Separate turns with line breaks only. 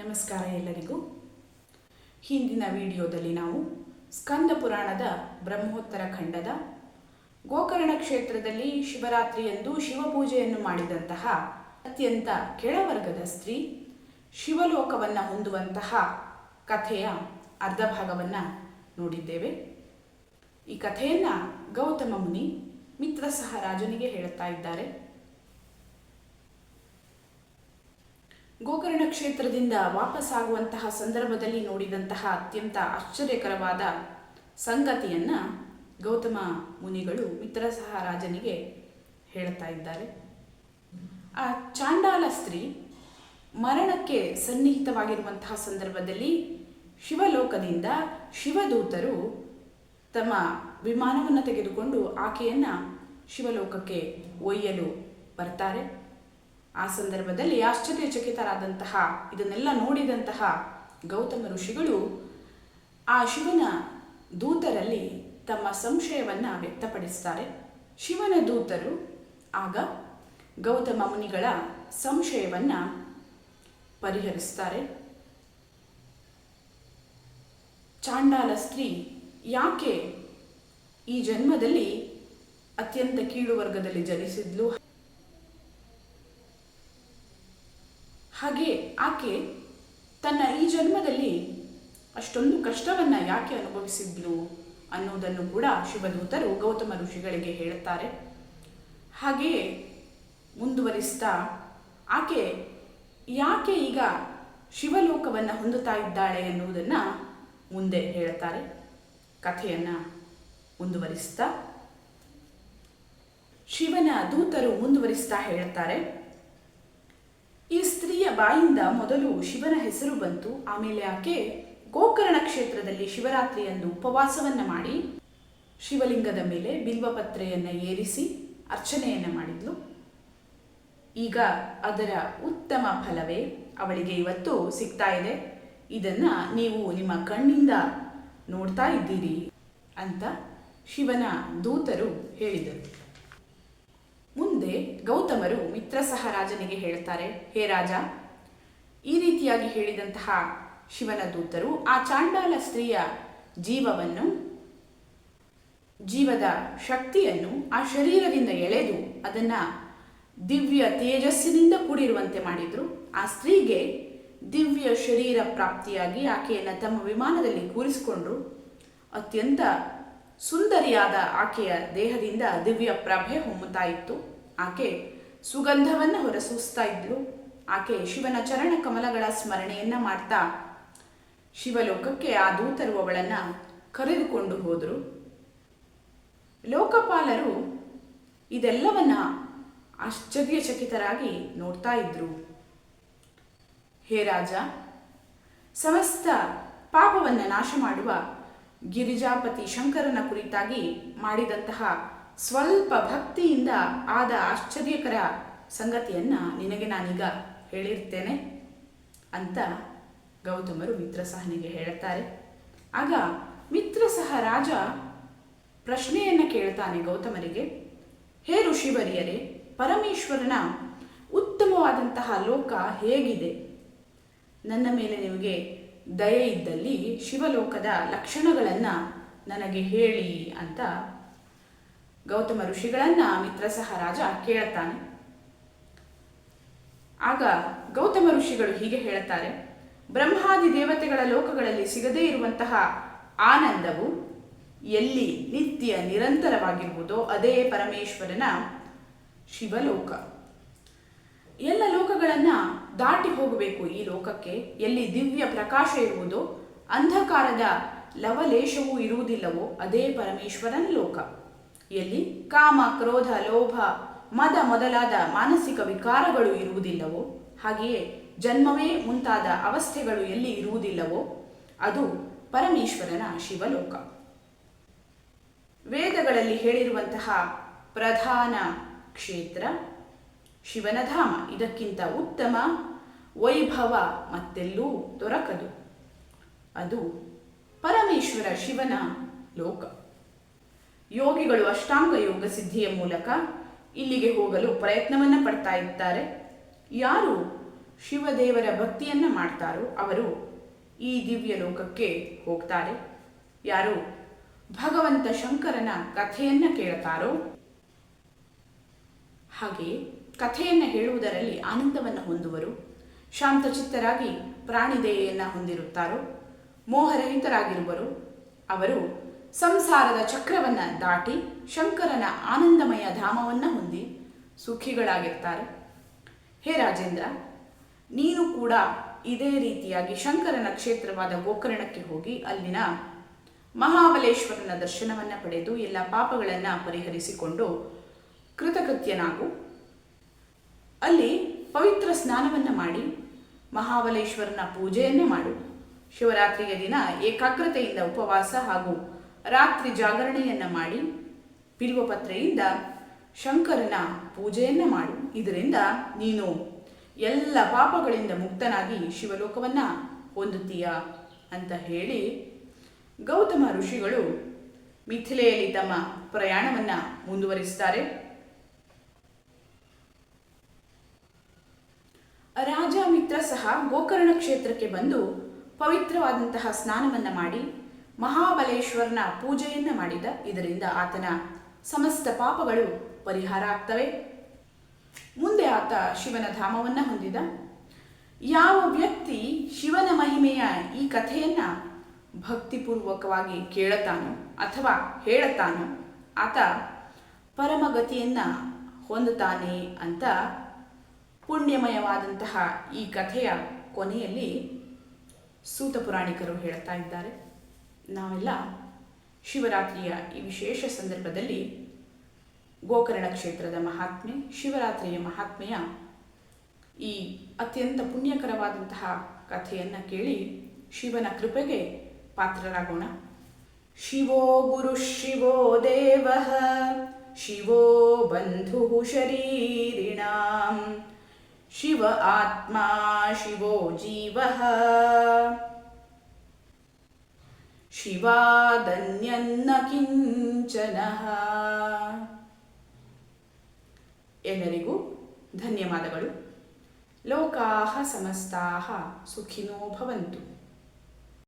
ನಮಸ್ಕಾರ ಎಲ್ಲರಿಗೂ. ಹಿಂದಿನ ವಿಡಿಯೋದಲ್ಲಿ ನಾವು ಸ್ಕಂದ ಪುರಾಣದ ಬ್ರಹ್ಮೋತ್ತರ ಖಂಡದ ಗೋಕರ್ಣ ಕ್ಷೇತ್ರದಲ್ಲಿ ಶಿವರಾತ್ರಿಯಂದು ಶಿವಪೂಜೆಯನ್ನು ಮಾಡಿದಂತಹ ಅತ್ಯಂತ ಕೆಳವರ್ಗದ ಸ್ತ್ರೀ ಶಿವಲೋಕವನ್ನು ಹೊಂದುವಂತಹ ಕಥೆಯ ಅರ್ಧ ಭಾಗವನ್ನು ನೋಡಿದ್ದೇವೆ. ಈ ಕಥೆಯನ್ನು ಗೌತಮ ಮುನಿ ಮಿತ್ರ ಸಹ ರಾಜನಿಗೆ ಹೇಳುತ್ತಾ ಇದ್ದಾರೆ. ಗೋಕರ್ಣ ಕ್ಷೇತ್ರದಿಂದ ವಾಪಸ್ಸಾಗುವಂತಹ ಸಂದರ್ಭದಲ್ಲಿ ನೋಡಿದಂತಹ ಅತ್ಯಂತ ಆಶ್ಚರ್ಯಕರವಾದ ಸಂಗತಿಯನ್ನ ಗೌತಮ ಮುನಿಗಳು ಮಿತ್ರ ಸಹ ರಾಜನಿಗೆ ಹೇಳ್ತಾ ಇದ್ದಾರೆ. ಆ ಚಾಂಡಾಲ ಸ್ತ್ರೀ ಮರಣಕ್ಕೆ ಸನ್ನಿಹಿತವಾಗಿರುವಂತಹ ಸಂದರ್ಭದಲ್ಲಿ ಶಿವಲೋಕದಿಂದ ಶಿವದೂತರು ತಮ್ಮ ವಿಮಾನವನ್ನು ತೆಗೆದುಕೊಂಡು ಆಕೆಯನ್ನು ಶಿವಲೋಕಕ್ಕೆ ಒಯ್ಯಲು ಬರ್ತಾರೆ. ಆ ಸಂದರ್ಭದಲ್ಲಿ ಆಶ್ಚರ್ಯಚಕಿತರಾದಂತಹ, ಇದನ್ನೆಲ್ಲ ನೋಡಿದಂತಹ ಗೌತಮ ಋಷಿಗಳು ಆ ಶಿವನ ದೂತರಲ್ಲಿ ತಮ್ಮ ಸಂಶಯವನ್ನ ವ್ಯಕ್ತಪಡಿಸ್ತಾರೆ. ಶಿವನ ದೂತರು ಆಗ ಗೌತಮ ಮುನಿಗಳ ಸಂಶಯವನ್ನ ಪರಿಹರಿಸ್ತಾರೆ. ಚಾಂಡಾಲ ಸ್ತ್ರೀ ಯಾಕೆ ಈ ಜನ್ಮದಲ್ಲಿ ಅತ್ಯಂತ ಕೀಳು ವರ್ಗದಲ್ಲಿ ಜನಿಸಿದ್ಲು? ಹಾಗೆ ಆಕೆ ತನ್ನ ಈ ಜನ್ಮದಲ್ಲಿ ಅಷ್ಟೊಂದು ಕಷ್ಟವನ್ನು ಯಾಕೆ ಅನುಭವಿಸಿದ್ಲು ಅನ್ನೋದನ್ನು ಕೂಡ ಶಿವದೂತರು ಗೌತಮ ಋಷಿಗಳಿಗೆ ಹೇಳುತ್ತಾರೆ. ಹಾಗೆಯೇ ಮುಂದುವರಿಸ್ತಾ ಆಕೆ ಯಾಕೆ ಈಗ ಶಿವಲೋಕವನ್ನು ಹೊಂದುತ್ತಾ ಇದ್ದಾಳೆ ಎನ್ನುವುದನ್ನು ಮುಂದೆ ಹೇಳುತ್ತಾರೆ. ಕಥೆಯನ್ನು ಮುಂದುವರಿಸ್ತಾ ಶಿವನ ದೂತರು ಮುಂದುವರಿಸ್ತಾ ಹೇಳುತ್ತಾರೆ. ಈ ಸ್ತ್ರೀಯ ಬಾಯಿಂದ ಮೊದಲು ಶಿವನ ಹೆಸರು ಬಂತು. ಆಮೇಲೆ ಆಕೆ ಗೋಕರ್ಣ ಕ್ಷೇತ್ರದಲ್ಲಿ ಶಿವರಾತ್ರಿಯಂದು ಉಪವಾಸವನ್ನ ಮಾಡಿ ಶಿವಲಿಂಗದ ಮೇಲೆ ಬಿಲ್ವಪತ್ರೆಯನ್ನು ಏರಿಸಿ ಅರ್ಚನೆಯನ್ನ ಮಾಡಿದ್ಲು. ಈಗ ಅದರ ಉತ್ತಮ ಫಲವೇ ಅವಳಿಗೆ ಇವತ್ತು ಸಿಗ್ತಾ ಇದೆ. ಇದನ್ನ ನೀವು ನಿಮ್ಮ ಕಣ್ಣಿಂದ ನೋಡ್ತಾ ಇದ್ದೀರಿ ಅಂತ ಶಿವನ ದೂತರು ಹೇಳಿದರು. ಮುಂದೆ ಗೌತಮರು ಮಿತ್ರ ಸಹ ರಾಜನಿಗೆ ಹೇಳ್ತಾರೆ, ಹೇ ರಾಜ, ಈ ರೀತಿಯಾಗಿ ಹೇಳಿದಂತಹ ಶಿವನ ದೂತರು ಆ ಚಾಂಡಾಲ ಸ್ತ್ರೀಯ ಜೀವವನ್ನು, ಜೀವದ ಶಕ್ತಿಯನ್ನು ಆ ಶರೀರದಿಂದ ಎಳೆದು ಅದನ್ನು ದಿವ್ಯ ತೇಜಸ್ಸಿನಿಂದ ಕೂಡಿರುವಂತೆ ಮಾಡಿದರು. ಆ ಸ್ತ್ರೀಗೆ ದಿವ್ಯ ಶರೀರ ಪ್ರಾಪ್ತಿಯಾಗಿ ಆಕೆಯನ್ನು ತಮ್ಮ ವಿಮಾನದಲ್ಲಿ ಕೂರಿಸಿಕೊಂಡ್ರು. ಅತ್ಯಂತ ಸುಂದರಿಯಾದ ಆಕೆಯ ದೇಹದಿಂದ ದಿವ್ಯ ಪ್ರಭೆ ಹೊಮ್ಮುತ್ತಾ ಇತ್ತು ಆಕೆ ಸುಗಂಧವನ್ನು ಹೊರಸೂಸ್ತಾ ಇದ್ಲು. ಆಕೆ ಶಿವನ ಚರಣ ಕಮಲಗಳ ಸ್ಮರಣೆಯನ್ನ ಮಾಡ್ತಾ ಶಿವಲೋಕಕ್ಕೆ ಆ ದೂತರು ಅವಳನ್ನ ಕರೆದುಕೊಂಡು ಹೋದರು. ಲೋಕಪಾಲರು ಇದೆಲ್ಲವನ್ನ ಆಶ್ಚರ್ಯಚಕಿತರಾಗಿ ನೋಡ್ತಾ ಇದ್ರು. ಹೇ ರಾಜ, ಸಮಸ್ತ ಪಾಪವನ್ನು ನಾಶ ಮಾಡುವ ಗಿರಿಜಾಪತಿ ಶಂಕರನ ಕುರಿತಾಗಿ ಮಾಡಿದಂತಹ ಸ್ವಲ್ಪ ಭಕ್ತಿಯಿಂದ ಆದ ಆಶ್ಚರ್ಯಕರ ಸಂಗತಿಯನ್ನ ನಿನಗೆ ನಾನೀಗ ಹೇಳಿರ್ತೇನೆ ಅಂತ ಗೌತಮರು ಮಿತ್ರ ಸಹನಿಗೆ ಹೇಳುತ್ತಾರೆ ಆಗ ಮಿತ್ರ ಸಹ ರಾಜ ಪ್ರಶ್ನೆಯನ್ನ ಕೇಳ್ತಾನೆ ಗೌತಮರಿಗೆ. ಹೇ ಋಷಿವರಿಯರೇ, ಪರಮೇಶ್ವರನ ಉತ್ತಮವಾದಂತಹ ಲೋಕ ಹೇಗಿದೆ? ನನ್ನ ಮೇಲೆ ನಿಮಗೆ ದಯೆ ಇದ್ದಲ್ಲಿ ಶಿವಲೋಕದ ಲಕ್ಷಣಗಳನ್ನು ನನಗೆ ಹೇಳಿ ಅಂತ ಗೌತಮ ಋಷಿಗಳನ್ನ ಮಿತ್ರಸಹ ರಾಜ ಕೇಳುತ್ತಾನೆ ಆಗ ಗೌತಮ ಋಷಿಗಳು ಹೀಗೆ ಹೇಳುತ್ತಾರೆ, ಬ್ರಹ್ಮಾದಿ ದೇವತೆಗಳ ಲೋಕಗಳಲ್ಲಿ ಸಿಗದೇ ಇರುವಂತಹ ಆನಂದವು ಎಲ್ಲಿ ನಿತ್ಯ ನಿರಂತರವಾಗಿರುವುದೋ ಅದೇ ಪರಮೇಶ್ವರನ ಶಿವಲೋಕ. ಎಲ್ಲ ಲೋಕಗಳನ್ನ ದಾಟಿ ಹೋಗಬೇಕು ಈ ಲೋಕಕ್ಕೆ. ಎಲ್ಲಿ ದಿವ್ಯ ಪ್ರಕಾಶ ಇರುವುದೋ, ಅಂಧಕಾರದ ಲವಲೇಶವೂ ಇರುವುದಿಲ್ಲವೋ, ಅದೇ ಪರಮೇಶ್ವರನ ಲೋಕ. ಎಲ್ಲಿ ಕಾಮ, ಕ್ರೋಧ, ಲೋಭ, ಮದ ಮೊದಲಾದ ಮಾನಸಿಕ ವಿಕಾರಗಳು ಇರುವುದಿಲ್ಲವೋ, ಹಾಗೆಯೇ ಜನ್ಮವೇ ಮುಂತಾದ ಅವಸ್ಥೆಗಳು ಎಲ್ಲಿ ಇರುವುದಿಲ್ಲವೋ, ಅದು ಪರಮೇಶ್ವರನ ಶಿವಲೋಕ. ವೇದಗಳಲ್ಲಿ ಹೇಳಿರುವಂತಹ ಪ್ರಧಾನ ಕ್ಷೇತ್ರ ಶಿವನಧಾಮ ಇದಕ್ಕಿಂತ ಉತ್ತಮ ವೈಭವ ಮತ್ತೆಲ್ಲೂ ದೊರಕದು. ಅದು ಪರಮೇಶ್ವರ ಶಿವನ ಲೋಕ. ಯೋಗಿಗಳು ಅಷ್ಟಾಂಗ ಯೋಗ ಸಿದ್ಧಿಯ ಮೂಲಕ ಇಲ್ಲಿಗೆ ಹೋಗಲು ಪ್ರಯತ್ನವನ್ನು ಪಡ್ತಾ ಇದ್ದಾರೆ. ಯಾರು ಶಿವದೇವರ ಭಕ್ತಿಯನ್ನು ಮಾಡ್ತಾರೋ ಅವರು ಈ ದಿವ್ಯ ಲೋಕಕ್ಕೆ ಹೋಗ್ತಾರೆ. ಯಾರು ಭಗವಂತ ಶಂಕರನ ಕಥೆಯನ್ನು ಕೇಳ್ತಾರೋ ಹಾಗೆ ಕಥೆಯನ್ನು ಹೇಳುವುದರಲ್ಲಿ ಆನಂದವನ್ನು ಹೊಂದುವರು. ಶಾಂತಚಿತ್ತರಾಗಿ ಪ್ರಾಣಿದಯೆಯನ್ನು ಹೊಂದಿರುತ್ತಾರೋ? ಮೋಹರಹಿತರಾಗಿರುವರು. ಅವರು ಸಂಸಾರದ ಚಕ್ರವನ್ನು ದಾಟಿ ಶಂಕರನ ಆನಂದಮಯ ಧಾಮವನ್ನು ಹೊಂದಿ ಸುಖಿಗಳಾಗಿರ್ತಾರೆ. ಹೇ ರಾಜೇಂದ್ರ, ನೀನು ಕೂಡ ಇದೇ ರೀತಿಯಾಗಿ ಶಂಕರನ ಕ್ಷೇತ್ರವಾದ ಗೋಕರ್ಣಕ್ಕೆ ಹೋಗಿ ಅಲ್ಲಿನ ಮಹಾಬಲೇಶ್ವರನ ದರ್ಶನವನ್ನು ಪಡೆದು ಎಲ್ಲ ಪಾಪಗಳನ್ನು ಪರಿಹರಿಸಿಕೊಂಡು ಕೃತಕೃತ್ಯನಾಗು. ಅಲ್ಲಿ ಪವಿತ್ರ ಸ್ನಾನವನ್ನು ಮಾಡಿ, ಮಹಾಬಲೇಶ್ವರನ ಪೂಜೆಯನ್ನೇ ಮಾಡು. ಶಿವರಾತ್ರಿಯ ದಿನ ಏಕಾಗ್ರತೆಯಿಂದ ಉಪವಾಸ ಹಾಗೂ ರಾತ್ರಿ ಜಾಗರಣೆಯನ್ನು ಮಾಡಿ, ಬಿಲ್ವಪತ್ರೆಯಿಂದ ಶಂಕರನ ಪೂಜೆಯನ್ನು ಮಾಡು. ಇದರಿಂದ ನೀನು ಎಲ್ಲ ಪಾಪಗಳಿಂದ ಮುಕ್ತನಾಗಿ ಶಿವಲೋಕವನ್ನು ಹೊಂದುತ್ತೀಯ ಅಂತ ಹೇಳಿ ಗೌತಮ ಋಷಿಗಳು ಮಿಥಿಲೆಯಲ್ಲಿ ತಮ್ಮ ಪ್ರಯಾಣವನ್ನು ಮುಂದುವರಿಸ್ತಾರೆ. ರಾಜ ಮಿತ್ರ ಸಹ ಗೋಕರ್ಣ ಕ್ಷೇತ್ರಕ್ಕೆ ಬಂದು ಪವಿತ್ರವಾದಂತಹ ಸ್ನಾನವನ್ನು ಮಾಡಿ ಮಹಾಬಲೇಶ್ವರನ ಪೂಜೆಯನ್ನು ಮಾಡಿದ. ಇದರಿಂದ ಆತನ ಸಮಸ್ತ ಪಾಪಗಳು ಪರಿಹಾರ ಆಗ್ತವೆ. ಮುಂದೆ ಆತ ಶಿವನ ಧಾಮವನ್ನು ಹೊಂದಿದ. ಯಾವ ವ್ಯಕ್ತಿ ಶಿವನ ಮಹಿಮೆಯ ಈ ಕಥೆಯನ್ನು ಭಕ್ತಿಪೂರ್ವಕವಾಗಿ ಕೇಳುತ್ತಾನೋ ಅಥವಾ ಹೇಳುತ್ತಾನೋ ಆತ ಪರಮಗತಿಯನ್ನ ಹೊಂದುತ್ತಾನೆ ಅಂತ ಪುಣ್ಯಮಯವಾದಂತಹ ಈ ಕಥೆಯ ಕೊನೆಯಲ್ಲಿ ಸೂತ ಪುರಾಣಿಕರು ಹೇಳ್ತಾ ಇದ್ದಾರೆ. ನಾವೆಲ್ಲ ಶಿವರಾತ್ರಿಯ ಈ ವಿಶೇಷ ಸಂದರ್ಭದಲ್ಲಿ ಗೋಕರ್ಣ ಕ್ಷೇತ್ರದ ಮಹಾತ್ಮೆ, ಶಿವರಾತ್ರಿಯ ಮಹಾತ್ಮೆಯ ಈ ಅತ್ಯಂತ ಪುಣ್ಯಕರವಾದಂತಹ ಕಥೆಯನ್ನು ಕೇಳಿ ಶಿವನ ಕೃಪೆಗೆ ಪಾತ್ರರಾಗೋಣ. ಶಿವೋ ಗುರು, ಶಿವೋ ದೇವ, ಶಿವೋ ಬಂಧು ಶರೀರಿಣಾಂ ಶಿವ ಆತ್ಮ ಶಿವೋ ಜೀವ ಶಿವಾದನ್ಯನ್ನ ಕಿಂಚನ ಎಲ್ಲರಿಗೂ ಧನ್ಯವಾದಗಳು. ಲೋಕಾಹ ಸಮಸ್ತಾಹ ಸುಖಿನೋ ಭವಂತು.